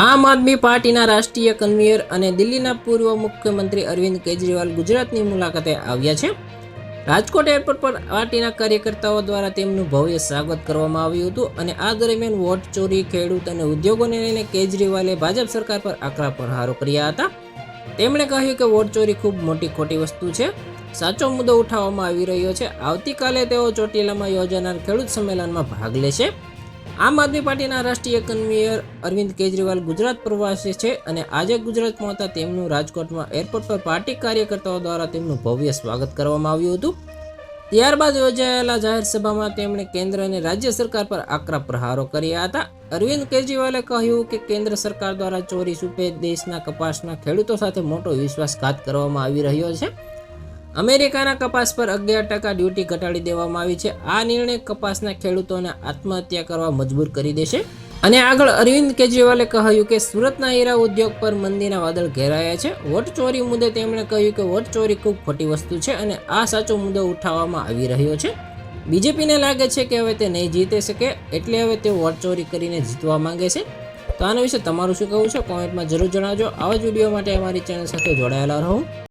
આમ આદમી પાર્ટીના રાષ્ટ્રીય કન્વીનર અને દિલ્હીના પૂર્વ મુખ્યમંત્રી અરવિંદ કેજરીવાલ ગુજરાતની મુલાકાતે આવ્યા છે. રાજકોટ એરપોર્ટ પર પાર્ટીના કાર્યકર્તાઓ દ્વારા તેમનું ભવ્ય સ્વાગત કરવામાં આવ્યું હતું અને આ દરમિયાન વોટ ચોરી, ખેડૂત અને ઉદ્યોગોને લઈને કેજરીવાલે ભાજપ સરકાર પર આકરા પ્રહારો કર્યા હતા. તેમણે કહ્યું કે વોટ ચોરી ખૂબ મોટી ખોટી વસ્તુ છે. સાચો મુદ્દો ઉઠાવવામાં આવી રહ્યો છે. આવતીકાલે તેઓ ચોટીલામાં યોજાનાર ખેડૂત સંમેલનમાં ભાગ લેશે. આમ આદમી પાર્ટીના રાષ્ટ્રીય કન્વીનર અરવિંદ કેજરીવાલ ગુજરાત પ્રવાસે છે અને આજે ગુજરાત પહોંચતા તેમનું રાજકોટમાં એરપોર્ટ પર પાર્ટી કાર્યકર્તાઓ દ્વારા તેમનું ભવ્ય સ્વાગત કરવામાં આવ્યું હતું. ત્યારબાદ યોજાયેલા જાહેર સભામાં તેમણે કેન્દ્ર અને રાજ્ય સરકાર પર આકરા પ્રહારો કર્યા હતા. અરવિંદ કેજરીવાલે કહ્યું કે કેન્દ્ર સરકાર દ્વારા ચોરી છૂપે દેશના કપાસના ખેડૂતો સાથે મોટો વિશ્વાસઘાત કરવામાં આવી રહ્યો છે. અમેરિકાના કપાસ પર અગિયાર ટકા ડ્યુટી ઘટાડી દેવામાં આવી છે. આ નિર્ણય કપાસના ખેડૂતોને આત્મહત્યા કરવા મજબૂર કરી દેશે. અને આગળ અરવિંદ કેજરીવાલે કહ્યું કે સુરતના હીરા ઉદ્યોગ પર મંદીના વાદળ ઘેરાયા છે. વોટ ચોરી મુદ્દે તેમણે કહ્યું કે વોટ ચોરી ખૂબ ખોટી વસ્તુ છે અને આ સાચો મુદ્દો ઉઠાવવામાં આવી રહ્યો છે. બીજેપીને લાગે છે કે હવે તે નહીં જીતે શકે, એટલે હવે તે વોટ ચોરી કરીને જીતવા માંગે છે. તો આના વિશે તમારું શું કહેવું છે? કોમેન્ટમાં જરૂર જણાવજો. આવા જ વીડિયો માટે અમારી ચેનલ સાથે જોડાયેલા રહો.